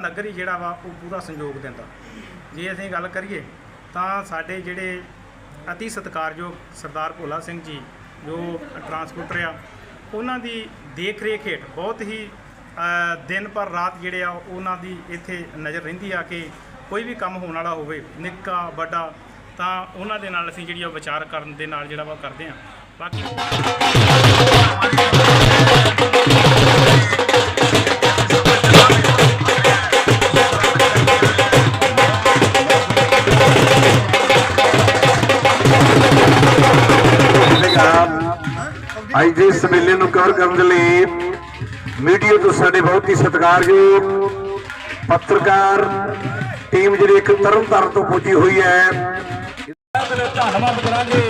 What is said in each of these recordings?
ਨਗਰ ਹੀ ਜਿਹੜਾ ਵਾ, ਉਹ ਪੂਰਾ ਸੰਯੋਗ ਦਿੰਦਾ। ਜੇ ਅਸੀਂ ਗੱਲ ਕਰੀਏ, ਤਾਂ ਸਾਡੇ ਜਿਹੜੇ ਅਤੀ ਸਤਿਕਾਰਯੋਗ ਸਰਦਾਰ ਭੋਲਾ ਸਿੰਘ ਜੀ, ਜੋ ਟਰਾਂਸਪੋਰਟਰ ਆ, ਉਹਨਾਂ ਦੀ ਦੇਖ ਰੇਖ ਹੇਠ ਬਹੁਤ ਹੀ ਦਿਨ ਪਰ ਰਾਤ ਜਿਹੜੇ ਆ, ਉਹਨਾਂ ਦੀ ਇੱਥੇ ਨਜ਼ਰ ਰਹਿੰਦੀ ਆ ਕਿ ਕੋਈ ਵੀ ਕੰਮ ਹੋਣ ਵਾਲਾ ਹੋਵੇ, ਨਿੱਕਾ, ਵੱਡਾ, ਤਾਂ ਉਹਨਾਂ ਦੇ ਨਾਲ ਅਸੀਂ ਜਿਹੜੀ ਆ ਵਿਚਾਰ ਕਰਨ ਦੇ ਨਾਲ ਜਿਹੜਾ ਵਾ ਕਰਦੇ ਆ। ਬਾਕੀ ਅੱਜ ਦੇ ਇਸ ਮੇਲੇ ਨੂੰ ਕਵਰ ਕਰਨ ਦੇ ਲਈ ਮੀਡੀਆ ਤੋਂ ਸਾਡੇ ਬਹੁਤ ਹੀ ਸਤਿਕਾਰਯੋਗ ਪੱਤਰਕਾਰ ਟੀਮ ਜਿਹੜੀ ਇੱਕ ਤਰਨ ਤਾਰਨ ਤੋਂ ਪੁੱਜੀ ਹੋਈ ਹੈ। ਧੰਨਵਾਦ ਕਰਾਂਗੇ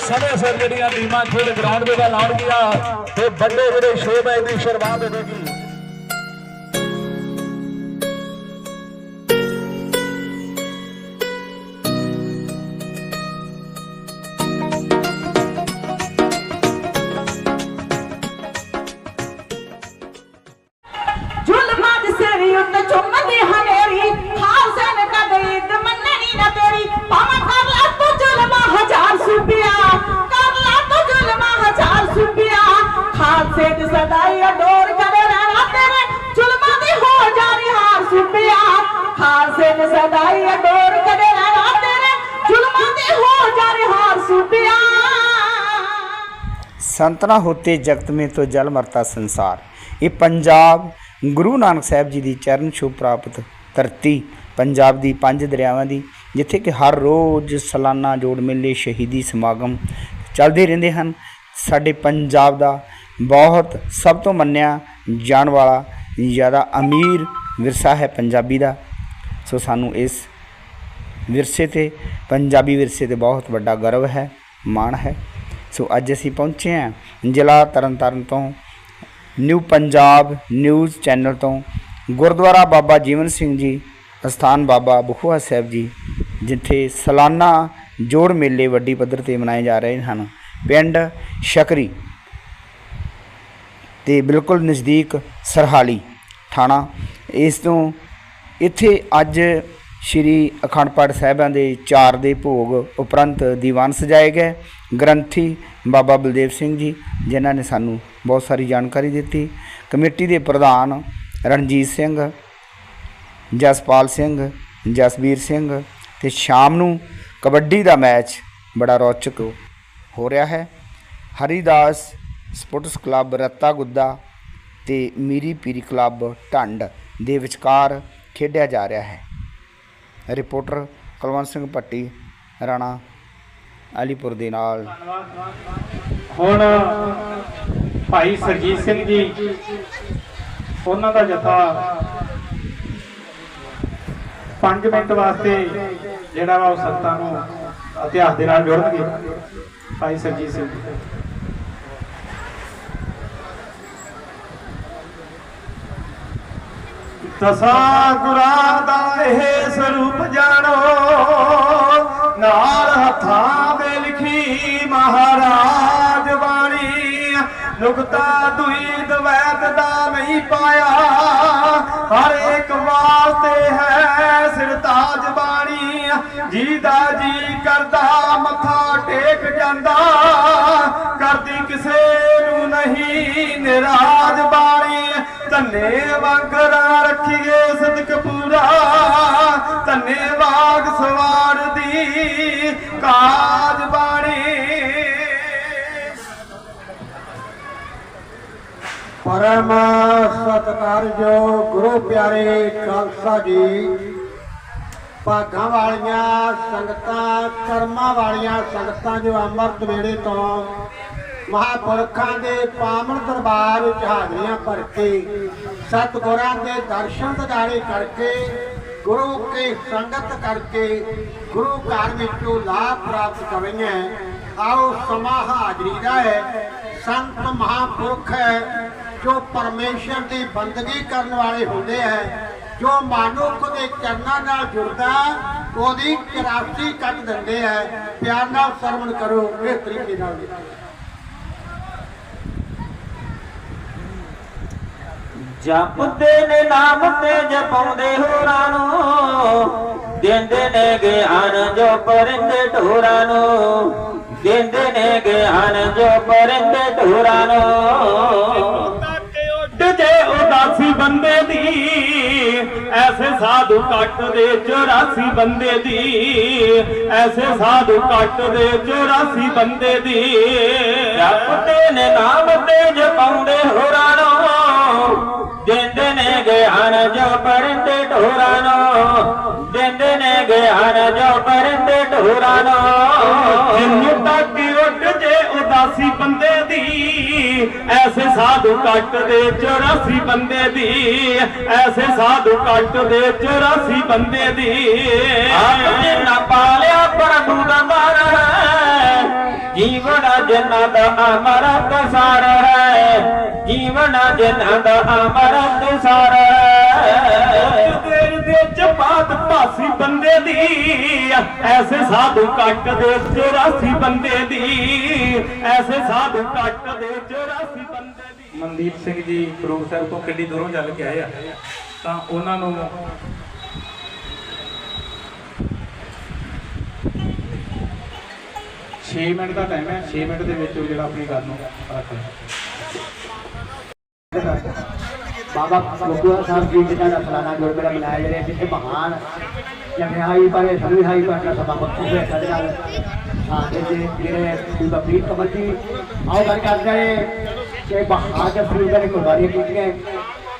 ਸਮੇਂ ਸਿਰ ਜਿਹੜੀਆਂ ਟੀਮਾਂ ਖੇਡ ਗਰਾਊਂਡ ਦੇ ਵੱਲ ਆਉਣਗੀਆਂ ਤੇ ਵੱਡੇ ਜਿਹੜੇ ਸ਼ੋਅ ਮੈਚ ਦੀ ਸ਼ੁਰੂਆਤ ਹੋਵੇਗੀ। संतना होते जगत में तो जल मरता संसार ਇਹ ਪੰਜਾਬ ਗੁਰੂ ਨਾਨਕ ਸਾਹਿਬ ਜੀ ਦੀ ਚਰਨ ਛੋਹ ਪ੍ਰਾਪਤ ਧਰਤੀ ਪੰਜਾਬ ਦੀ ਪੰਜ ਦਰਿਆਵਾਂ ਦੀ ਜਿੱਥੇ ਕਿ ਹਰ ਰੋਜ਼ ਸਾਲਾਨਾ ਜੋੜ ਮੇਲੇ ਸ਼ਹੀਦੀ ਸਮਾਗਮ ਚੱਲਦੇ ਰਹਿੰਦੇ ਹਨ ਸਾਡੇ ਪੰਜਾਬ ਦਾ ਬਹੁਤ ਸਭ ਤੋਂ ਮੰਨਿਆ ਜਾਣ ਵਾਲਾ ਜ਼ਿਆਦਾ ਅਮੀਰ ਵਿਰਸਾ ਹੈ ਪੰਜਾਬੀ ਦਾ ਸੋ ਸਾਨੂੰ ਇਸ ਵਿਰਸੇ ਤੇ ਪੰਜਾਬੀ ਵਿਰਸੇ ਤੇ ਬਹੁਤ ਵੱਡਾ ਗਰਵ ਹੈ ਮਾਣ ਹੈ ਸੋ ਅੱਜ ਅਸੀਂ ਪਹੁੰਚੇ ਹਾਂ ਜ਼ਿਲ੍ਹਾ ਤਰਨਤਾਰਨ ਤੋਂ, ਨਿਊ ਪੰਜਾਬ ਨਿਊਜ਼ ਚੈਨਲ ਤੋਂ, ਗੁਰਦੁਆਰਾ ਬਾਬਾ ਜੀਵਨ ਸਿੰਘ ਜੀ, ਅਸਥਾਨ ਬਾਬਾ ਬਖੂਆ ਸਾਹਿਬ ਜੀ, ਜਿੱਥੇ ਸਾਲਾਨਾ ਜੋੜ ਮੇਲੇ ਵੱਡੀ ਪੱਧਰ ਤੇ ਮਨਾਏ ਜਾ ਰਹੇ ਹਨ। ਪਿੰਡ ਸ਼ਕਰੀ ਤੇ ਬਿਲਕੁਲ ਨਜ਼ਦੀਕ ਸਰਹਾਲੀ ਥਾਣਾ। ਇਸ ਤੋਂ ਇੱਥੇ ਅੱਜ ਸ਼੍ਰੀ ਅਖੰਡ ਪਾਠ ਸਾਹਿਬਾਂ ਦੇ ਚਾਰ ਦੇ ਭੋਗ ਉਪਰੰਤ ਦੀਵਾਨ ਸਜਾਏ ਗਏ। ਗ੍ਰੰਥੀ ਬਾਬਾ ਬਲਦੇਵ ਸਿੰਘ ਜੀ, ਜਿਨ੍ਹਾਂ ਨੇ ਸਾਨੂੰ ਬਹੁਤ ਸਾਰੀ ਜਾਣਕਾਰੀ ਦਿੱਤੀ। ਕਮੇਟੀ ਦੇ ਪ੍ਰਧਾਨ ਰਣਜੀਤ ਸਿੰਘ, ਜਸਪਾਲ ਸਿੰਘ, ਜਸਵੀਰ ਸਿੰਘ ਤੇ ਸ਼ਾਮ ਨੂੰ ਕਬੱਡੀ ਦਾ ਮੈਚ ਬੜਾ ਰੌਚਕ ਹੋ ਰਿਹਾ ਹੈ। ਹਰੀਦਾਸ ਸਪੋਰਟਸ ਕਲੱਬ ਰੱਤਾ ਗੁੱਦਾ ਤੇ ਮੀਰੀ ਪੀਰੀ ਕਲੱਬ ਢੰਡ ਦੇ ਵਿਚਕਾਰ ਖੇਡਿਆ ਜਾ ਰਿਹਾ ਹੈ। ਰਿਪੋਰਟਰ ਕੁਲਵੰਤ ਸਿੰਘ ਭੱਟੀ, ਰਾਣਾ ਅਲੀਪੁਰ ਦੇ ਨਾਲ। ਹੁਣ ਭਾਈ ਸਰਜੀਤ ਸਿੰਘ ਜੀ, ਉਹਨਾਂ ਦਾ ਜਥਾ 5 ਮਿੰਟ ਵਾਸਤੇ ਜਿਹੜਾ ਵਾ ਉਹ ਸੰਤਾਂ ਨੂੰ ਇਤਿਹਾਸ ਦੇ ਨਾਲ ਜੋੜਨਗੇ। ਭਾਈ ਸਰਜੀਤ ਸਿੰਘ ਜੀ ਗੁਰਾਂ ਦਾ ਇਹ ਸਰੂਪ ਜਾਣੋ। ਨਾਲ ਹੱਥਾਂ ਦੇ ਲਿਖੀ ਮਹਾਰਾਜ ਬਾਣੀ, ਨੁਕਤਾ ਦੁਈ ਦਵੈਤ ਦਾ ਨਹੀਂ ਪਾਇਆ। ਹਰ ਇੱਕ ਵਾਸਤੇ ਹੈ ਸਿਰਤਾਜ ਬਾਣੀ। ਜੀ ਦਾ ਜੀ ਕਰਦਾ, ਮੱਥਾ ਟੇਕ ਜਾਂਦਾ। ਕਰਦੀ ਕਿਸੇ ਨੂੰ ਨਹੀਂ ਨਿਰਾਜ ਧੰਨੇ ਵਾਂਗਰਾ ਰੱਖੀਏ ਸਦਕ ਪੂਰਾ। ਧੰਨੇ ਵਾਗ ਸਵਾਰ ਦੀ ਕਾਜ ਬਾਣੀ। ਪਰਮ ਸਤਿਕਾਰਯੋਗ ਗੁਰੂ ਪਿਆਰੇ ਖਾਲਸਾ ਜੀ। ਭਾਗਾਂ ਵਾਲੀਆਂ ਸੰਗਤਾਂ, ਕਰਮਾਂ ਵਾਲੀਆਂ ਸੰਗਤਾਂ ਜੋ ਅੰਮ੍ਰਿਤ ਵੇੜੇ ਤੋਂ ਮਹਾਪੁਰਖਾਂ ਦੇ ਪਾਵਨ ਦਰਬਾਰ ਵਿੱਚ ਹਾਜ਼ਰੀਆਂ ਭਰ ਕੇ, ਸਤਿਗੁਰਾਂ ਦੇ ਦਰਸ਼ਨ ਦਿਦਾਰੇ ਕਰਕੇ, ਗੁਰੂ ਕੇ ਸੰਗਤ ਕਰਕੇ, ਗੁਰੂ ਘਰ ਵਿੱਚੋਂ ਲਾਭ ਪ੍ਰਾਪਤ ਕਰਨੀਆਂ ਆਓ ਸਮਾਂ ਹਾਜ਼ਰੀ ਦਾ ਹੈ। ਸੰਤ ਮਹਾਪੁਰਖ ਹੈ, ਜੋ ਪਰਮੇਸ਼ਰ ਦੀ ਬੰਦਗੀ ਕਰਨ ਵਾਲੇ ਹੁੰਦੇ ਹੈ, ਜੋ ਮਨੁੱਖ ਦੇ ਚਰਨਾਂ ਨਾਲ ਜੁੜਦਾ ਉਹਦੀ 84 ਕੱਟ ਦਿੰਦੇ ਹੈ। ਪਿਆਰ ਨਾਲ ਸਰਵਣ ਕਰੋ, ਇਸ ਤਰੀਕੇ ਨਾਲ। ਜਪਦੇ ਨੇ ਨਾਮ ਤੇ ਜਪਾਉਂਦੇ ਹੋਰਾਂ ਨੂੰ, ਦਿੰਦੇ ਨੇ ਗਿਆਨ ਜੋ ਪਰਿੰਦੇ ਢੋਰਾਂ ਨੂੰ, ਦਿੰਦੇ ਨੇ ਗਿਆਨ ਜੋ ਪਰਿੰਦੇ ਢੋਰਾਂ ਨੂੰ। ਜੇ ਉਦਾਸੀ ਬੰਦੇ ਦੀ, ਐਸੇ ਸਾਧੂ ਕੱਟ ਦੇ 84 ਬੰਦੇ ਦੀ, ਐਸੇ ਸਾਧੂ ਕੱਟ ਦੇ 84 ਬੰਦੇ ਦੀ। ਜਪਦੇ ਨੇ ਨਾਮ ਤੇ ਜਪਾਉਂਦੇ ਹੋਰਾਂ ਨੂੰ ਦਿੰਦੇ ਨੇ ਗਿਆਨ ਜੋ ਪਰਿੰਦੇ ਢੋਰਾਂ ਨੂੰ ਦਿੰਦੇ ਨੇ ਗਿਆਨ ਜੋ ਪਰਿੰਦੇ ਢੋਰਾਂ ਨੂੰ। ਜਿੰਨੂੰ ਤੱਕ ਉੱਡ ਜੇ ਉਦਾਸੀ ਬੰਦੇ ਦੀ ਐਸੇ ਸਾਧੂ ਕੱਟ ਦੇ 84 ਬੰਦੇ ਦੀ ਐਸੇ ਸਾਧੂ ਕੱਟ ਦੇ 84 ਬੰਦੇ ਦੀ। ਆਪ ਜਿੰਨਾ ਪਾਲਿਆ ਪ੍ਰਭੂ ਦਾ ਹੈ ਜੀਵਨ ਜਿੰਨਾ ਦਾ ਅਮਰਤ ਸਾਰ ਹੈ ਜੀਵਨ ਜਿੰਨਾ ਦਾ ਅਮਰਤ ਸਾਰ ਹੈ। ਦੇਰ ਦੇ ਜਪਾਤ ਭਾਸੀ ਬੰਦੇ ਦੀ ਐਸੇ ਸਾਧੂ ਕੱਟ ਦੇ 84 ਬੰਦੇ ਦੀ ਐਸੇ ਸਾਧੂ ਕੱਟ ਦੇ 84 ਬੰਦੇ ਦੀ। ਮਨਦੀਪ ਸਿੰਘ ਜੀ ਗੁਰੂ ਸਾਹਿਬ ਤੋਂ ਕਿੰਨੀ ਦੂਰੋਂ ਚੱਲ ਕੇ ਆਏ ਆ। ਤਾਂ ਉਹਨਾਂ ਨੂੰ ਛੇ ਮਿੰਟ ਦਾ ਟਾਈਮ ਹੈ 6 ਮਿੰਟ ਦੇ ਵਿੱਚ ਉਹ ਜਿਹੜਾ ਆਪਣੀ ਗੱਲ ਨੂੰ ਰੱਖ ਬਾਬਾ ਲੋਕੂਆ ਸਾਹਿਬ ਜੀ ਜਿਨ੍ਹਾਂ ਦਾ ਸਾਲਾਨਾ ਗੁਰਮੇਲਾ ਮਨਾਇਆ ਜਾ ਜਿੱਥੇ ਮਹਾਨ ਜਮਿਆਈ ਬਾਰੇ ਸਮਿਹਾਈ ਬਾਰੇ ਸਭਾ ਬਖਸ਼ੂ ਹੈ ਸਾਡੇ ਨਾਲ। ਸਾਡੇ ਜਿਹੜੇ ਬੀਬਾ ਪ੍ਰੀਤ ਕਮਲ ਜੀ ਆਓ ਗੱਲ ਕਰਦੇ ਕਿ ਬਹਾਦਰ ਸਿੰਘ ਨੇ ਕੁਰਬਾਨੀ ਕੀਤੀਆਂ,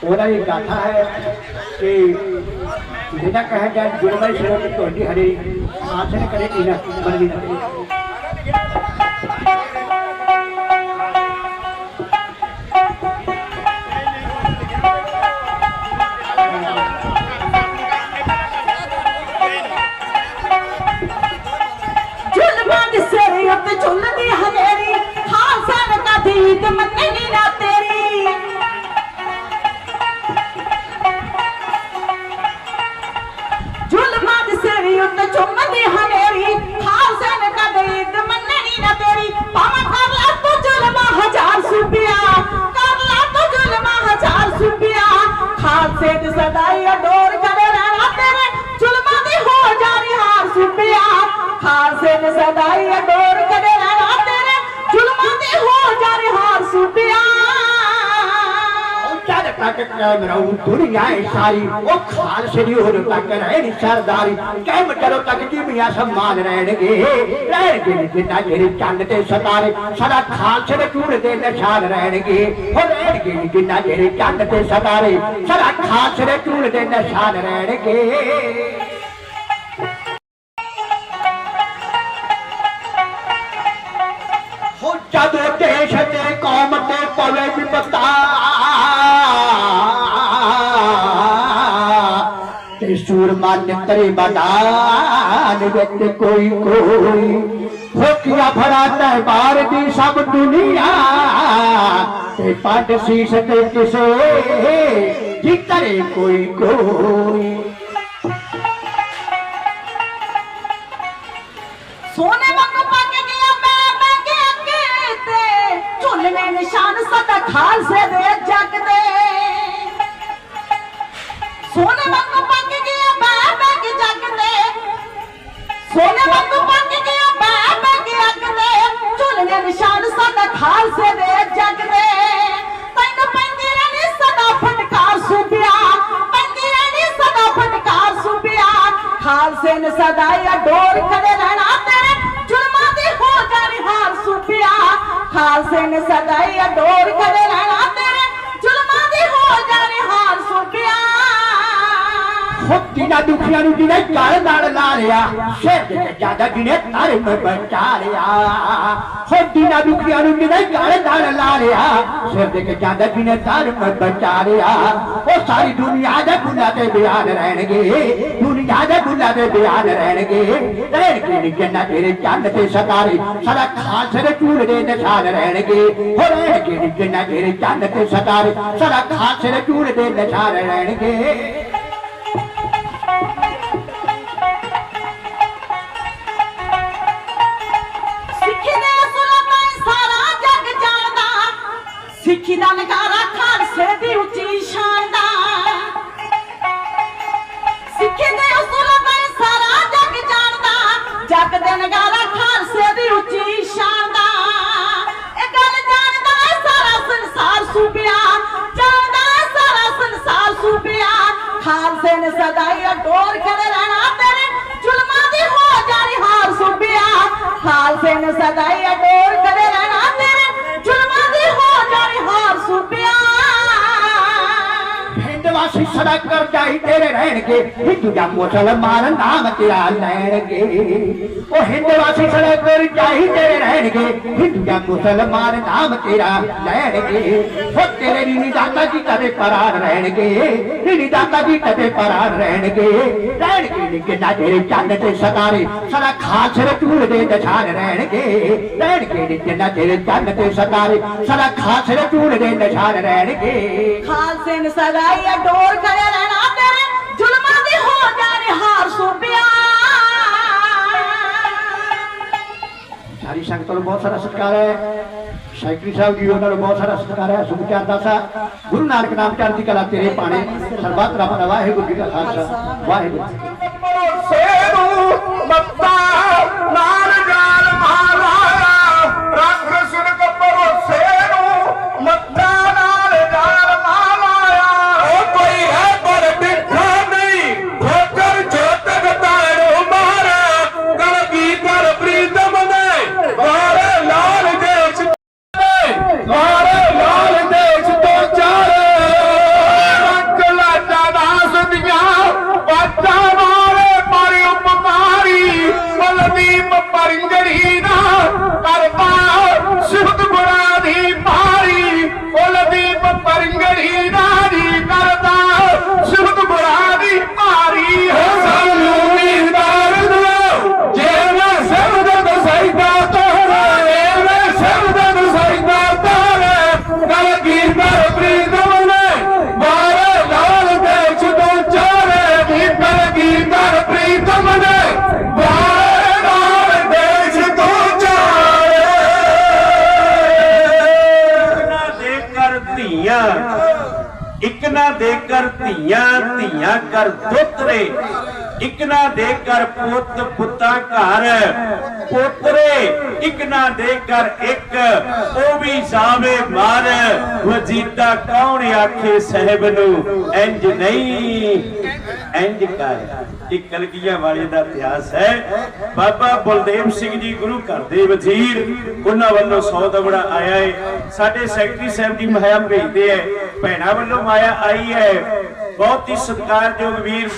ਉਹਨਾਂ ਦੀ ਗਾਥਾ ਹੈ ਕਿ ਜਿਹਦਾ ਕਹੇ ਜਾ ਗੁਰਮਤਿ ਸਿਰੋਂ ਤੁਹਾਡੀ ਹਰੀ ਆਸਨ ਕਰੇ ਇਹਨਾਂ ਬਨਵੀ ਨਾ ਜ਼ੁਲਮਾਂ ਖਾਲਸੇ ਦੀ ਸਦਾਈ ਅਡੋਰ ਕਰੇ ਰਹਿਣਾ ਤੇਰੇ ਜ਼ੁਲਮਾਂ ਦੀ ਹੋ ਜਾਣੀ ਹਾਰ ਸੁਪਿਆ। ਜਦ ਤੱਕ ਕੈਮਰਾ ਦੁਨੀਆ ਸਾਰੀ, ਉਹ ਖਾਲਸੇ ਦੀ ਹੋਰ ਤੱਕ ਰਹਿਣੀ ਸਰਦਾਰੀ। ਕਹਿਮ ਕਰੋ ਤੱਕ ਕੀ ਮੀਆਂ ਸਮਾਨ ਰਹਿਣਗੇ ਰਹਿਣਗੇ ਨੀ ਜਿੰਨਾ ਜਿਹੜੇ ਚੰਨ ਤੇ ਸਤਾਰੇ। ਸਦਾ ਖਾਲਸੇ ਦੇ ਚੂੜ ਦੇ ਨਿਸ਼ਾਨ ਰਹਿਣਗੇ ਹੋ ਰਹਿਣਗੇ ਨੀ ਜਿੰਨਾ ਜਿਹੜੇ ਚੰਨ ਤੇ ਸਤਾਰੇ। ਸਦਾ ਖਾਲਸੇ ਦੇ ਚੂੜ ਦੇ ਨਿਸ਼ਾਨ ਰਹਿਣਗੇ। ਸੂਰਮਾ ਨਿਤਰੇ ਬਦਾਨ ਵਿੱਚ ਕੋਈ ਕੋਈ। ਹੋਕਿਆ ਭਰਾ ਤਹਿਬਾਰ ਦੀ ਸਭ ਦੁਨੀਆ ਤੇ ਪੰਡ ਸੀਸ ਤੇ ਕਿਸੇ ਜੀ ਕੋਈ ਕੋਈ। ਸੋਨੇ ਵਾਂਗੂ ਪੱਕ ਗਿਆ ਮੈਂ ਮੈਂ ਕੇ ਅੱਗੇ ਤੇ ਝੁੱਲਵੇਂ ਨਿਸ਼ਾਨ ਸਦਾ ਖਾਲਸੇ ਦੇ ਜੱਗ ਦੇ ਸੋਨੇ ਵਾਂਗੂ ਸੋਨੇ ਵਾਂਗੂ ਪੱਕ ਗਿਆ ਮੈਂ ਮੈਂ ਅੱਗ ਦੇ ਝੁੱਲਵੇਂ ਨਿਸ਼ਾਨ ਸਦਾ ਖਾਲਸੇ ਦੇ ਜੱਗ ਦੇ ਤੈਨੂੰ ਪੈਂਦੀ ਰਹਿਣੀ ਸਦਾ ਫਟਕਾਰ ਸੁਭਿਆ ਪੈਂਦੀ ਰਹਿਣੀ ਸਦਾ ਫਟਕਾਰ ਸੁਭਿਆ ਖਾਲਸੇ ਨੇ ਸਦਾਈ ਅਡੋਰ ਕਦੇ ਰਹਿਣਾ ਤੇਰੇ ਜ਼ੁਲਮਾਂ ਦੀ ਹੋ ਜਾਣੀ ਹਾਰ ਸੁਭਿਆ ਖਾਲਸੇ ਨੇ ਸਦਾਈ ਡੋਰ ਖੜੇ ਰਹਿਣਾ ਤੇਰੇ ਜ਼ੁਲਮਾਂ ਦੀ ਹੋ ਜਾਣੀ ਹਾਰ ਸੁਭਿਆ ਹੋ ਕਿਨਾ ਦੁਖੀਆਂ ਨੂੰ ਜਿਹਨੇ ਗਲ ਨਾਲ ਲਾ ਲਿਆ ਸਿਰ ਤਾਰੇ ਮੈਂ ਬਚਾ ਲਿਆ ਹੋ ਕਿਨਾ ਦੁਖੀਆਂ ਨੂੰ ਜਿਹਨੇ ਗਲ ਨਾਲ ਲਾ ਲਿਆ, ਸਿਰ ਤੇ ਜ਼ਿਆਦਾ ਜਿਹਨੇ ਤਾਰੇ ਮੈਂ ਬਚਾ ਲਿਆ ਉਹ ਸਾਰੀ ਦੁਨੀਆ ਦੇ ਗੁਨਾਹ ਤੇ ਬਿਆਨ ਰਹਿਣਗੇ, ਦੁਨੀਆ ਦੇ ਗੁਨਾਹ ਦੇ ਬਿਆਨ ਰਹਿਣਗੇ। ਰਹਿਣਗੇ ਨੀ ਜਿੰਨਾ ਤੇਰੇ ਚੰਨ ਤੇ ਸਤਾਰੇ ਸਦਾ ਖਾਲਸੇ ਦੇ ਚੂੜ ਦੇ ਨਿਸ਼ਾਨ ਰਹਿਣਗੇ। ਹੋ ਰਹਿਣਗੇ ਨੀ ਜਿੰਨਾ ਤੇਰੇ ਚੰਨ ਤੇ ਸਤਾਰੇ ਸਦਾ ਖਾਲਸੇ ਦੇ ਚੂੜ ਦੇ ਨਿਸ਼ਾਨ ਰਹਿਣਗੇ। ਸਿੱਖੀ ਦਾ ਨਗਾਰਾ ਖਾਲਸੇ ਦੀ ਉੱਚੀ ਸ਼ਾਨ ਦਾ ਸਿੱਖੀ ਦੇ ਉਸੂਲ ਪਰ ਸਾਰਾ ਜੱਗ ਜਾਣਦਾ ਜੱਗ ਦੇ ਨਗਾਰਾ ਤੇਰੇ ਹਿੰਦੂ ਜਾਂ ਮੁਸਲਮਾਨ ਨਾਮ ਤੇਰਾ ਲੈਣਗੇ। ਉਹ ਹਿੰਦ ਵਾਸੀ ਸਦਾ ਕਰ ਜਾਈ ਰਹਿਣਗੇ। ਹਿੰਦੂ ਜਾਂ ਮੁਸਲਮਾਨ ਨਾਮ ਤੇਰਾ ਲੈਣਗੇ। ਹੋ ਤੇਰੇ ਨੀ ਦਾਤਾ ਜੀ ਕਦੇ ਪਰਾਰ ਰਹਿਣਗੇ। ਨੀ ਦਾਤਾ ਜੀ ਕਦੇ ਪਰਾਰ ਰਹਿਣਗੇ। ਰਹਿਣਗੇ ਨੀ ਕਿੰਨਾ ਤੇਰੇ ਚੰਨ ਤੇ ਸਤਾਰੇ ਸਦਾ ਖਾਸਰ ਰਤੂਰ ਦੇ ਨਿਸ਼ਾਨ ਰਹਿਣਗੇ। ਰਹਿਣਗੇ ਨੀ ਕਿੰਨਾ ਤੇਰੇ ਚੰਨ ਤੇ ਸਤਾਰੇ ਸਦਾ ਖਾਸਰ ਰਤੂਰ ਦੇ ਨਿਸ਼ਾਨ ਰਹਿਣਗੇ। ਖਾਲਸੇ ਨੇ ਸਦਾਈ ਅਡੋਰ ਖੜੇ ਰਹਿਣਾ ਤੇਰੇ ਸਾਰੀ ਸੰਗਤ ਨੂੰ ਬਹੁਤ ਸਾਰਾ ਸਤਿਕਾਰ ਹੈ। ਸੈਕਟਰੀ ਸਾਹਿਬ ਜੀ ਉਹਨਾਂ ਨੂੰ ਬਹੁਤ ਸਾਰਾ ਸਤਿਕਾਰ ਹੈ। ਸੁਖਚਾਰ ਦਾਸਾ ਗੁਰੂ ਨਾਨਕ ਨਾਮ ਚੜ੍ਹਦੀ ਕਲਾ ਤੇਰੇ ਪਾਣੇ, ਸਰਬੱਤ ਰੱਬ ਦਾ ਵਾਹਿਗੁਰੂ ਜੀ ਦਾ ਖਾਲਸਾ। ਵਾਹਿਗੁਰੂ ਜੀ ਮੱਤਾ ਨਾਲ ਜਾਲ ਮਾਰਾਇਆ ਕਰ ਇੱਕ, ਉਹ ਵੀ ਜਾਵੇ ਮਰ ਵਜੀਦਾ ਕੌਣ ਆਖੇ ਸਹਿਬ ਨੂੰ? ਇੰਜ ਨਹੀਂ, ਇੰਜ ਕਰ। ਇਹ ਕਲਗੀਆਂ ਵਾਲੇ ਦਾ ਇਤਿਹਾਸ ਹੈ। ਬਾਬਾ ਬਲਦੇਵ ਸਿੰਘ ਜੀ ਗੁਰੂ ਘਰ ਦੇ ਵਜ਼ੀਰ, ਉਹਨਾਂ ਵੱਲੋਂ 100 ਦਵੜਾ ਆਇਆ ਹੈ ਸਾਡੇ ਸੈਕਟਰੀ ਸਾਹਿਬ ਦੀ ਮਾਇਆ ਭੇਜਦੇ ਹੈ। ਭੈਣਾ ਵੱਲੋਂ ਮਾਇਆ ਆਈ ਹੈ। ਬਹੁਤ ਹੀ ਸਤਿਕਾਰਯੋਗ ਵੀਰ।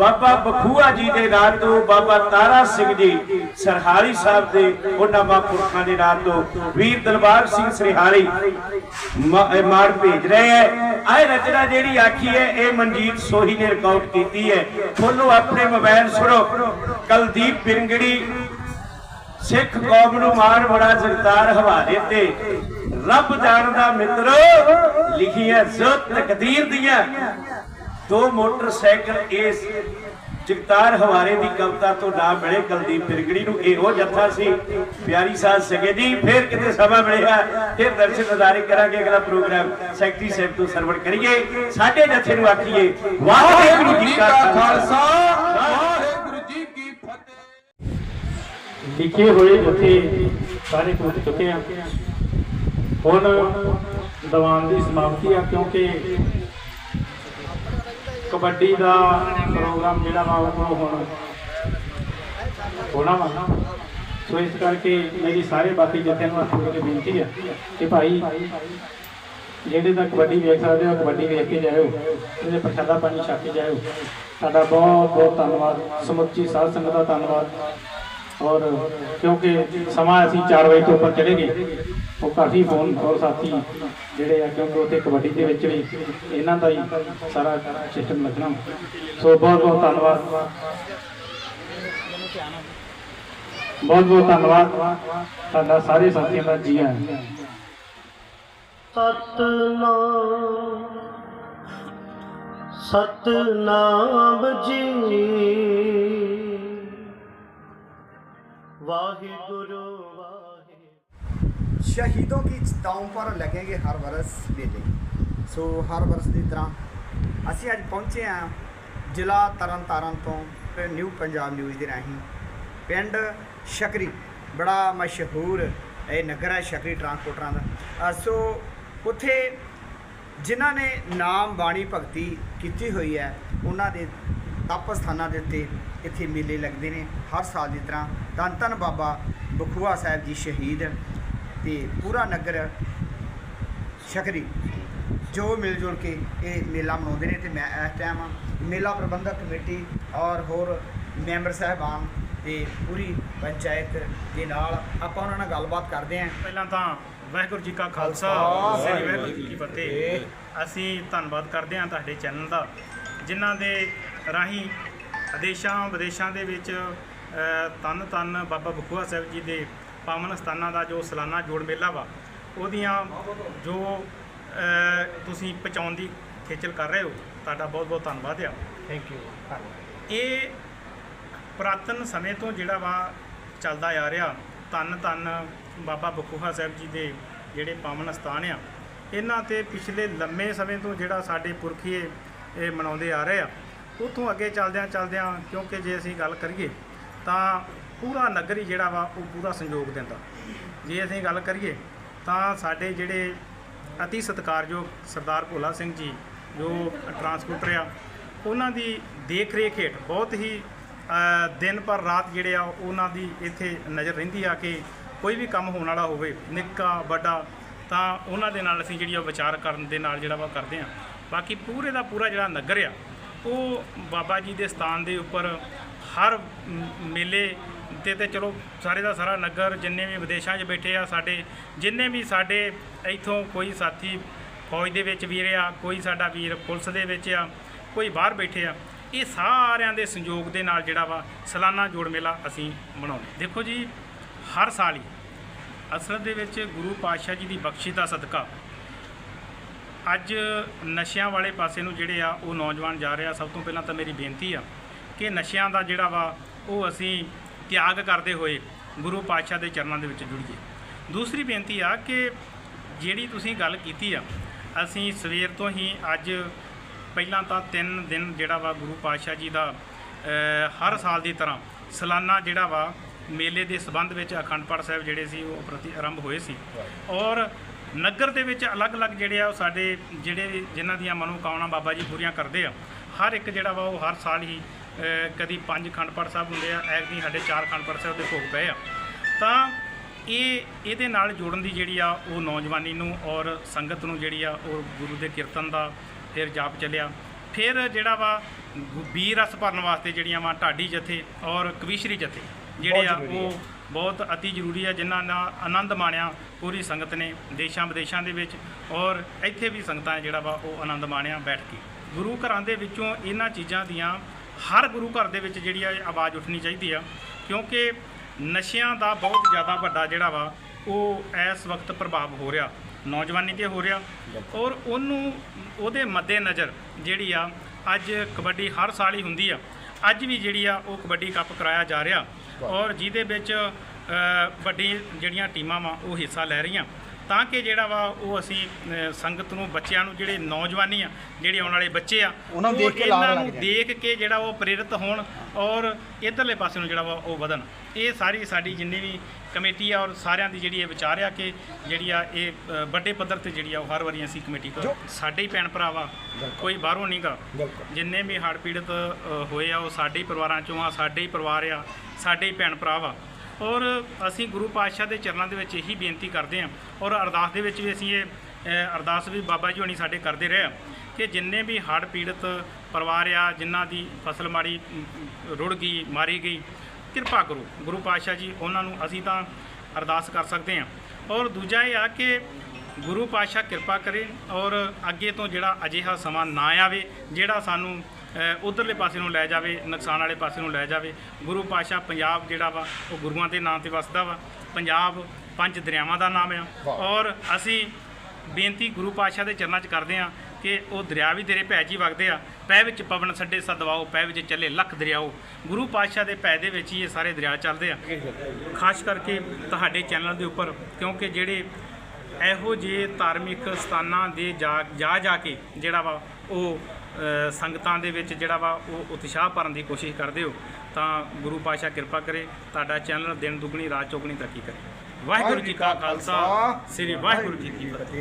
ਬਾਬਾ ਬਖੂਆ ਜੀ ਦੇ ਨਾਂ ਤੋਂ, ਬਾਬਾ ਤਾਰਾ ਸਿੰਘ ਜੀ ਸਰਹਾਲੀ ਸਾਹਿਬ ਦੇ ਉਹਨਾਂ ਮਹਾਂਪੁਰਖਾਂ ਦੇ ਨਾਂ ਤੋਂ ਵੀਰ ਦਲਬਾਗ ਸਿੰਘ ਸਰਹਾਲੀ ਮਾ- ਭੇਜ ਰਹੇ ਹੈ। ਆਹ ਰਚਨਾ ਜਿਹੜੀ ਆਖੀ ਹੈ, ਇਹ ਮਨਜੀਤ ਸੋਹੀ ਨੇ ਰਿਕਾਰਡ ਕੀਤੀ ਹੈ। ਖੋਲੋ ਆਪਣੇ ਮੋਬਾਈਲ ਸੁਣੋ। ਕੁਲਦੀਪ ਪਿੰਗੜੀ ਸਿੱਖ ਕੌਮ ਨੂੰ ਮਾਣ ਬੜਾ ਜਗਤਾਰ ਹਵਾਰੇ ਤੇ ਰੱਬ ਜਾਣਦਾ ਮਿੱਤਰੋ ਲਿਖੀ ਹੈ ਜ਼ੋ ਤਕਦੀਰ ਦੀਆਂ। ਦੋ ਮੋਟਰਸਾਈਕਲ ਇਸ ਜਗਤਾਰ ਹਵਾਰੇ ਦੀ ਕਵਿਤਾ ਤੋਂ ਨਾਮ ਮਿਲੇ ਕੁਲਦੀਪ ਪਿਰਗੜੀ ਨੂੰ। ਇਹੋ ਜੱਥਾ ਸੀ, ਪਿਆਰੀ ਸਾਧ ਸਕੇ ਜੀ, ਫਿਰ ਕਿਤੇ ਸਮਾਂ ਮਿਲਿਆ, ਫਿਰ ਦਰਸ਼ਨ ਨਜ਼ਾਰੇ ਕਰਾਂਗੇ ਅਗਲਾ ਪ੍ਰੋਗਰਾਮ। ਸੈਕਟਰੀ ਸਾਹਿਬ ਤੋਂ ਸਰਵਣ ਕਰੀਏ, ਸਾਡੇ ਜੱਥੇ ਨੂੰ ਆਖੀਏ, ਵਾਹਿਗੁਰੂ ਜੀ ਕਾ ਖਾਲਸਾ, ਵਾਹਿਗੁਰੂ ਜੀ ਕੀ ਫਤਿਹ। ਲਿਖੇ ਹੋਏ ਜਥੇ ਸਾਰੇ ਪੁੱਜ ਚੁੱਕੇ ਆ ਹੁਣ ਦੀਵਾਨ ਦੀ ਸਮਾਪਤੀ ਆ, ਕਿਉਂਕਿ ਕਬੱਡੀ ਦਾ ਪ੍ਰੋਗਰਾਮ ਜਿਹੜਾ ਵਾ ਉਹ ਹੁਣ ਹੋਣਾ ਵਾ ਸੋ ਇਸ ਕਰਕੇ ਮੇਰੀ ਸਾਰੇ ਬਾਕੀ ਜਥਿਆਂ ਨੂੰ ਹੱਥ ਜੋੜ ਕੇ ਬੇਨਤੀ ਹੈ ਕਿ ਭਾਈ, ਜਿਹੜੇ ਤਾਂ ਕਬੱਡੀ ਵੇਖ ਸਕਦੇ ਹੋ, ਕਬੱਡੀ ਵੇਖ ਕੇ ਜਾਇਓ ਇਹਦੇ ਪ੍ਰਸ਼ਾਦਾ ਪਾਣੀ ਛਕ ਕੇ ਜਾਇਓ। ਸਾਡਾ ਬਹੁਤ ਬਹੁਤ ਧੰਨਵਾਦ। ਸਮੁੱਚੀ ਸਾਧ ਸੰਗਤ ਦਾ ਧੰਨਵਾਦ। ਔਰ ਕਿਉਂਕਿ ਸਮਾਂ ਅਸੀਂ 4 ਵਜੇ ਤੋਂ ਉੱਪਰ ਚਲੇ ਗਏ। ਉਹ ਕਾਫੀ ਫੋਨ ਹੋਰ ਸਾਥੀ ਜਿਹੜੇ ਆ, ਕਿਉਂਕਿ ਉੱਥੇ ਕਬੱਡੀ ਦੇ ਵਿੱਚ ਵੀ ਇਹਨਾਂ ਦਾ ਹੀ ਸਾਰਾ ਸਿਸਟਮ ਲੱਗਣਾ। ਸੋ ਬਹੁਤ ਬਹੁਤ ਧੰਨਵਾਦ। ਬਹੁਤ ਬਹੁਤ ਧੰਨਵਾਦ ਸਾਡਾ ਸਾਰੇ ਸਾਥੀਆਂ ਦਾ ਜੀ ਹੈ ਸਤਨਾਮ ਜੀ। ਵਾਹਿਗੁਰੂ शहीदों की चिताओं पर लगेंगे हर बरस मेले ਸੋ ਹਰ ਬਰਸ ਦੀ ਤਰ੍ਹਾਂ ਅਸੀਂ ਅੱਜ ਪਹੁੰਚੇ ਹਾਂ ਜ਼ਿਲ੍ਹਾ ਤਰਨਤਾਰਨ ਤੋਂ ਨਿਊ ਪੰਜਾਬ ਨਿਊਜ਼ ਦੇ ਰਾਹੀਂ ਪਿੰਡ ਸ਼ਕਰੀ ਬੜਾ ਮਸ਼ਹੂਰ ਇਹ ਨਗਰ ਹੈ ਸ਼ਕਰੀ ਟਰਾਂਸਪੋਰਟਰਾਂ ਦਾ ਅ, ਸੋ ਉੱਥੇ ਜਿਨ੍ਹਾਂ ਨੇ ਨਾਮ ਬਾਣੀ ਭਗਤੀ ਕੀਤੀ ਹੋਈ ਹੈ ਉਹਨਾਂ ਦੇ ਤਪ ਸਥਾਨਾਂ ਦੇ ਉੱਤੇ ਇੱਥੇ ਮੇਲੇ ਲੱਗਦੇ ਨੇ ਹਰ ਸਾਲ ਦੀ ਤਰ੍ਹਾਂ ਧੰਨ ਧੰਨ ਬਾਬਾ ਬਖੂਆ ਸਾਹਿਬ ਜੀ ਸ਼ਹੀਦ ਤੇ ਪੂਰਾ ਨਗਰ ਸ਼ਕਰੀ ਜੋ ਮਿਲ ਜੁਲ ਕੇ ਇਹ ਮੇਲਾ ਮਨਾਉਂਦੇ ਨੇ ਤੇ ਮੈਂ ਇਸ ਟਾਈਮ ਮੇਲਾ ਪ੍ਰਬੰਧਕ ਕਮੇਟੀ ਔਰ ਹੋਰ ਮੈਂਬਰ ਸਾਹਿਬਾਨ ਤੇ ਪੂਰੀ ਪੰਚਾਇਤ ਦੇ ਨਾਲ ਆਪਾਂ ਉਹਨਾਂ ਨਾਲ ਗੱਲਬਾਤ ਕਰਦੇ ਆਂ। ਪਹਿਲਾਂ ਤਾਂ ਵਾਹਿਗੁਰੂ ਜੀ ਕਾ ਖਾਲਸਾ ਸ੍ਰੀ ਵਾਹਿਗੁਰੂ ਜੀ ਕੀ ਫਤਿਹ। ਅਸੀਂ ਧੰਨਵਾਦ ਕਰਦੇ ਹਾਂ ਤੁਹਾਡੇ ਚੈਨਲ ਦਾ ਜਿਨ੍ਹਾਂ ਦੇ ਰਾਹੀਂ ਵਿਦੇਸ਼ਾਂ ਵਿਦੇਸ਼ਾਂ ਦੇ ਵਿੱਚ ਧੰਨ ਧੰਨ ਬਾਬਾ ਬਖੂਆ ਸਾਹਿਬ ਜੀ ਦੇ ਪਾਵਨ ਸਥਾਨਾਂ ਦਾ ਜੋ ਸਾਲਾਨਾ ਜੋੜ ਮੇਲਾ ਵਾ ਉਹਦੀਆਂ ਜੋ ਤੁਸੀਂ ਪਹੁੰਚਾਉਣ ਦੀ ਖੇਚਲ ਕਰ ਰਹੇ ਹੋ ਤੁਹਾਡਾ ਬਹੁਤ ਬਹੁਤ ਧੰਨਵਾਦ ਆ। ਥੈਂਕ ਯੂ ਇਹ ਪੁਰਾਤਨ ਸਮੇਂ ਤੋਂ ਜਿਹੜਾ ਵਾ ਚੱਲਦਾ ਆ ਰਿਹਾ ਧੰਨ ਧੰਨ ਬਾਬਾ ਬਖੂਹਾ ਸਾਹਿਬ ਜੀ ਦੇ ਜਿਹੜੇ ਪਾਵਨ ਸਥਾਨ ਆ ਇਹਨਾਂ ਤੇ ਪਿਛਲੇ ਲੰਮੇ ਸਮੇਂ ਤੋਂ ਜਿਹੜਾ ਸਾਡੇ ਪੁਰਖੀਏ ਇਹ ਮਨਾਉਂਦੇ ਆ ਰਹੇ ਆ। ਉਥੋਂ ਅੱਗੇ ਚੱਲਦਿਆਂ ਚੱਲਦਿਆਂ ਕਿਉਂਕਿ ਜੇ ਅਸੀਂ ਗੱਲ ਕਰੀਏ ਤਾਂ ਪੂਰਾ ਨਗਰ ਹੀ ਜਿਹੜਾ ਵਾ, ਉਹ ਪੂਰਾ ਸੰਯੋਗ ਦਿੰਦਾ। ਜੇ ਅਸੀਂ ਗੱਲ ਕਰੀਏ, ਤਾਂ ਸਾਡੇ ਜਿਹੜੇ ਅਤੀ ਸਤਿਕਾਰਯੋਗ ਸਰਦਾਰ ਭੋਲਾ ਸਿੰਘ ਜੀ, ਜੋ ਟਰਾਂਸਪੋਰਟਰ ਆ ਉਹਨਾਂ ਦੀ ਦੇਖ ਰੇਖ ਹੇਠ ਬਹੁਤ ਹੀ ਦਿਨ ਪਰ ਰਾਤ ਜਿਹੜੇ ਆ, ਉਹਨਾਂ ਦੀ ਇੱਥੇ ਨਜ਼ਰ ਰਹਿੰਦੀ ਆ ਕਿ ਕੋਈ ਵੀ ਕੰਮ ਹੋਣ ਵਾਲਾ ਹੋਵੇ, ਨਿੱਕਾ, ਵੱਡਾ, ਤਾਂ ਉਹਨਾਂ ਦੇ ਨਾਲ ਅਸੀਂ ਜਿਹੜੀ ਆ ਵਿਚਾਰ ਕਰਨ ਦੇ ਨਾਲ ਜਿਹੜਾ ਵਾ ਕਰਦੇ ਆ। ਬਾਕੀ ਪੂਰੇ ਦਾ ਪੂਰਾ ਜਿਹੜਾ ਨਗਰ ਆ, ਉਹ ਬਾਬਾ ਜੀ ਦੇ ਸਥਾਨ ਦੇ ਉੱਪਰ ਹਰ ਮੇਲੇ ਤੇ ਤੇ ਚਲੋ ਸਾਰੇ ਦਾ ਸਾਰਾ ਨਗਰ ਜਿੰਨੇ ਵੀ ਵਿਦੇਸ਼ਾਂ 'ਚ ਬੈਠੇ ਆ ਸਾਡੇ, ਜਿੰਨੇ ਵੀ ਸਾਡੇ ਇੱਥੋਂ ਕੋਈ ਸਾਥੀ ਫੌਜ ਦੇ ਵਿੱਚ ਵੀਰ ਆ, ਕੋਈ ਸਾਡਾ ਵੀਰ ਪੁਲਿਸ ਦੇ ਵਿੱਚ ਆ, ਕੋਈ ਬਾਹਰ ਬੈਠੇ ਆ, ਇਹ ਸਾਰਿਆਂ ਦੇ ਸੰਯੋਗ ਦੇ ਨਾਲ ਜਿਹੜਾ ਵਾ ਸਾਲਾਨਾ ਜੋੜ ਮੇਲਾ ਅਸੀਂ ਮਨਾਉਂਦੇ ਦੇਖੋ ਜੀ, ਹਰ ਸਾਲ ਹੀ ਅਸਲ ਦੇ ਵਿੱਚ ਗੁਰੂ ਪਾਤਸ਼ਾਹ ਜੀ ਦੀ ਬਖਸ਼ਿਸ਼ ਦਾ ਸਦਕਾ ਅੱਜ ਨਸ਼ਿਆਂ ਵਾਲੇ ਪਾਸੇ ਨੂੰ ਜਿਹੜੇ ਆ ਉਹ ਨੌਜਵਾਨ ਜਾ ਰਿਹਾ ਸਭ ਤੋਂ ਪਹਿਲਾਂ ਤਾਂ ਮੇਰੀ ਬੇਨਤੀ ਆ ਕਿ ਨਸ਼ਿਆਂ ਦਾ ਜਿਹੜਾ ਵਾ ਉਹ ਅਸੀਂ ਤਿਆਗ ਕਰਦੇ ਹੋਏ ਗੁਰੂ ਪਾਤਸ਼ਾਹ ਦੇ ਚਰਨਾਂ ਦੇ ਵਿੱਚ ਜੁੜੀਏ। ਦੂਸਰੀ ਬੇਨਤੀ ਆ ਕਿ ਜਿਹੜੀ ਤੁਸੀਂ ਗੱਲ ਕੀਤੀ ਆ, ਅਸੀਂ ਸਵੇਰ ਤੋਂ ਹੀ ਅੱਜ ਪਹਿਲਾਂ ਤਾਂ 3 ਦਿਨ ਜਿਹੜਾ ਵਾ ਗੁਰੂ ਪਾਤਸ਼ਾਹ ਜੀ ਦਾ ਹਰ ਸਾਲ ਦੀ ਤਰ੍ਹਾਂ ਸਾਲਾਨਾ ਜਿਹੜਾ ਵਾ ਮੇਲੇ ਦੇ ਸਬੰਧ ਵਿੱਚ ਅਖੰਡ ਪਾਠ ਸਾਹਿਬ ਜਿਹੜੇ ਸੀ ਉਹ ਪ੍ਰਤੀ ਆਰੰਭ ਹੋਏ ਸੀ। ਔਰ ਨਗਰ ਦੇ ਵਿੱਚ ਅਲੱਗ-ਅਲੱਗ ਜਿਹੜੇ ਆ ਉਹ ਸਾਡੇ ਜਿਹੜੇ ਜਿਨ੍ਹਾਂ ਦੀਆਂ ਮਨੋਕਾਮਨਾ ਬਾਬਾ ਜੀ ਪੂਰੀਆਂ ਕਰਦੇ ਆ, ਹਰ ਇੱਕ ਜਿਹੜਾ ਵਾ ਉਹ ਹਰ ਸਾਲ ਹੀ ਕਦੀ ਪੰਜ ਅਖੰਡ ਪਾਠ ਸਾਹਿਬ ਹੁੰਦੇ ਆ ਐਤਕੀ ਸਾਡੇ ਚਾਰ ਅਖੰਡ ਪਾਠ ਸਾਹਿਬ ਦੇ ਭੋਗ ਪਏ ਆ। ਤਾਂ ਇਹ ਇਹਦੇ ਨਾਲ ਜੋੜਨ ਦੀ ਜਿਹੜੀ ਆ ਉਹ ਨੌਜਵਾਨੀ ਨੂੰ ਔਰ ਸੰਗਤ ਨੂੰ ਜਿਹੜੀ ਆ ਉਹ ਗੁਰੂ ਦੇ ਕੀਰਤਨ ਦਾ ਫਿਰ ਜਾਪ ਚੱਲਿਆ। ਫਿਰ ਜਿਹੜਾ ਵਾ ਵੀਰ ਰਸ ਭਰਨ ਵਾਸਤੇ ਜਿਹੜੀਆਂ ਵਾ ਢਾਡੀ ਜਥੇ ਔਰ ਕਵੀਸ਼ਰੀ ਜਥੇ ਜਿਹੜੇ ਆ ਉਹ ਬਹੁਤ ਅਤੀ ਜ਼ਰੂਰੀ ਆ ਜਿਨ੍ਹਾਂ ਨਾਲ ਆਨੰਦ ਮਾਣਿਆ ਪੂਰੀ ਸੰਗਤ ਨੇ ਦੇਸ਼ਾਂ ਵਿਦੇਸ਼ਾਂ ਦੇ ਵਿੱਚ ਔਰ ਇੱਥੇ ਵੀ ਸੰਗਤਾਂ ਜਿਹੜਾ ਵਾ ਉਹ ਆਨੰਦ ਮਾਣਿਆ ਬੈਠ ਕੇ। ਗੁਰੂ ਘਰਾਂ ਦੇ ਵਿੱਚੋਂ ਇਹਨਾਂ ਚੀਜ਼ਾਂ ਦੀਆਂ ਹਰ ਗੁਰੂ ਘਰ ਦੇ ਵਿੱਚ ਜਿਹੜੀ ਆ ਆਵਾਜ਼ ਉੱਠਣੀ ਚਾਹੀਦੀ ਆ, ਕਿਉਂਕਿ ਨਸ਼ਿਆਂ ਦਾ ਬਹੁਤ ਜ਼ਿਆਦਾ ਵੱਡਾ ਜਿਹੜਾ ਵਾ, ਉਹ ਇਸ ਵਕਤ ਪ੍ਰਭਾਵ ਹੋ ਰਿਹਾ। ਨੌਜਵਾਨੀ ਤੇ ਹੋ ਰਿਹਾ ਔਰ ਉਹਨੂੰ, ਉਹਦੇ ਮੱਦੇ ਨਜ਼ਰ ਜਿਹੜੀ ਆ, ਅੱਜ ਕਬੱਡੀ ਹਰ ਸਾਲ ਹੀ ਹੁੰਦੀ ਆ। ਅੱਜ ਵੀ ਜਿਹੜੀ ਆ, ਉਹ ਕਬੱਡੀ ਕੱਪ ਕਰਾਇਆ ਜਾ ਰਿਹਾ ਔਰ ਜਿਹਦੇ ਵਿੱਚ ਵੱਡੀ ਜਿਹੜੀਆਂ ਟੀਮਾਂ ਵਾ, ਉਹ ਹਿੱਸਾ ਲੈ ਰਹੀਆਂ। ਤਾਂ ਕਿ ਜਿਹੜਾ ਵਾ ਉਹ ਅਸੀਂ ਅ, ਸੰਗਤ ਨੂੰ ਬੱਚਿਆਂ ਨੂੰ ਜਿਹੜੇ ਨੌਜਵਾਨੀ ਆ ਜਿਹੜੇ ਆਉਣ ਵਾਲੇ ਬੱਚੇ ਆ ਉਹਨਾਂ ਨੂੰ ਉਹ ਦੇਖ ਕੇ ਲਾਭ ਇਹਨਾਂ ਲੱਗ ਨੂੰ ਜਾਣ। ਦੇਖ ਕੇ ਜਿਹੜਾ ਉਹ ਪ੍ਰੇਰਿਤ ਹੋਣ ਔਰ ਇਧਰਲੇ ਪਾਸੇ ਨੂੰ ਜਿਹੜਾ ਵਾ ਉਹ ਵਧਣ। ਇਹ ਸਾਰੀ ਸਾਡੀ ਜਿੰਨੀ ਵੀ ਕਮੇਟੀ ਆ ਔਰ ਸਾਰਿਆਂ ਦੀ ਜਿਹੜੀ ਇਹ ਵਿਚਾਰ ਆ ਕਿ ਜਿਹੜੀ ਆ ਇਹ ਅ, ਵੱਡੇ ਪੱਧਰ ਤੇ ਜਿਹੜੀ ਆ ਉਹ ਹਰ ਵਾਰੀ ਅਸੀਂ ਕਮੇਟੀ ਕਰ ਸਾਡੇ ਹੀ ਭੈਣ ਭਰਾ ਵਾ ਕੋਈ ਬਾਹਰੋਂ ਨਹੀਂਗਾ ਜਿੰਨੇ ਵੀ ਹੜ੍ਹ ਪੀੜਤ ਅ, ਹੋਏ ਆ ਉਹ ਸਾਡੇ ਹੀ ਪਰਿਵਾਰਾਂ ਚੋਂ ਆ ਸਾਡੇ ਹੀ ਪਰਿਵਾਰ ਆ ਸਾਡੇ ਹੀ ਭੈਣ ਭਰਾ ਵਾ। ਔਰ ਅਸੀਂ ਗੁਰੂ ਪਾਤਸ਼ਾਹ ਦੇ ਚਰਨਾਂ ਦੇ ਵਿੱਚ ਇਹੀ ਬੇਨਤੀ ਕਰਦੇ ਹਾਂ ਔਰ ਅਰਦਾਸ ਦੇ ਵਿੱਚ ਵੀ ਅਸੀਂ ਇਹ ਅਰਦਾਸ ਵੀ ਬਾਬਾ ਜੀ ਹੋਣੀ ਸਾਡੇ ਕਰਦੇ ਰਹੇ ਆ ਕਿ ਜਿੰਨੇ ਵੀ ਹੜ੍ਹ ਪੀੜਤ ਪਰਿਵਾਰ ਆ, ਜਿਨ੍ਹਾਂ ਦੀ ਫਸਲ ਮਾੜੀ ਰੁੜ ਗਈ, ਮਾਰੀ ਗਈ, ਕਿਰਪਾ ਕਰੋ ਗੁਰੂ ਪਾਤਸ਼ਾਹ ਜੀ, ਉਹਨਾਂ ਨੂੰ ਅਸੀਂ ਤਾਂ ਅਰਦਾਸ ਕਰ ਸਕਦੇ ਹਾਂ। ਔਰ ਦੂਜਾ ਇਹ ਆ ਕਿ ਗੁਰੂ ਪਾਤਸ਼ਾਹ ਕਿਰਪਾ ਕਰੇ ਔਰ ਅੱਗੇ ਤੋਂ ਜਿਹੜਾ ਅਜਿਹਾ ਸਮਾਂ ਨਾ ਆਵੇ, ਜਿਹੜਾ ਸਾਨੂੰ ਉਧਰਲੇ ਪਾਸੇ ਨੂੰ ਲੈ ਜਾਵੇ ਨੁਕਸਾਨ ਵਾਲੇ ਪਾਸੇ ਨੂੰ ਲੈ ਜਾਵੇ। ਗੁਰੂ ਪਾਤਸ਼ਾਹ ਪੰਜਾਬ ਜਿਹੜਾ ਵਾ ਉਹ ਗੁਰੂਆਂ ਦੇ ਨਾਂ ਤੇ ਵਸਦਾ ਵਾ। ਪੰਜਾਬ ਪੰਜ ਦਰਿਆਵਾਂ ਦਾ ਨਾਮ ਆ। ਔਰ ਅਸੀਂ ਬੇਨਤੀ ਗੁਰੂ ਪਾਤਸ਼ਾਹ ਦੇ ਚਰਨਾਂ 'ਚ ਕਰਦੇ ਆ ਕਿ ਉਹ ਦਰਿਆ ਵੀ ਤੇਰੇ ਭੈ 'ਚ ਹੀ ਵਗਦੇ ਆ। ਪੈ ਵਿੱਚ ਪਵਨ ਛੱਡੇ ਸਦਵਾਓ ਪੈ ਵਿੱਚ ਚੱਲੇ ਲੱਖ ਦਰਿਆਓ। ਗੁਰੂ ਪਾਤਸ਼ਾਹ ਦੇ ਭੈ ਦੇ ਵਿੱਚ ਹੀ ਇਹ ਸਾਰੇ ਦਰਿਆ ਚੱਲਦੇ ਆ। ਖਾਸ ਕਰਕੇ ਤੁਹਾਡੇ ਚੈਨਲ ਦੇ ਉੱਪਰ ਕਿਉਂਕਿ ਜਿਹੜੇ ਇਹੋ ਜਿਹੇ ਧਾਰਮਿਕ ਸਥਾਨਾਂ ਦੇ ਜਾ ਜਾ ਜਾ ਕੇ ਜਿਹੜਾ ਵਾ ਉਹ ਸੰਗਤਾਂ ਦੇ ਵਿੱਚ ਜਿਹੜਾ ਵਾ ਉਹ ਉਤਸ਼ਾਹ ਭਰਨ ਦੀ ਕੋਸ਼ਿਸ਼ ਕਰਦੇ ਹੋ, ਤਾਂ ਗੁਰੂ ਪਾਤਸ਼ਾਹ ਕਿਰਪਾ ਕਰੇ, ਤੁਹਾਡਾ ਚੈਨਲ ਦਿਨ ਦੁਗਣੀ, ਰਾਤ ਚੌਗਣੀ ਤਰੱਕੀ ਕਰੇ। ਵਾਹਿਗੁਰੂ ਜੀ ਕਾ ਖਾਲਸਾ, ਸ੍ਰੀ ਵਾਹਿਗੁਰੂ ਜੀ ਕੀ ਫਤਿਹ।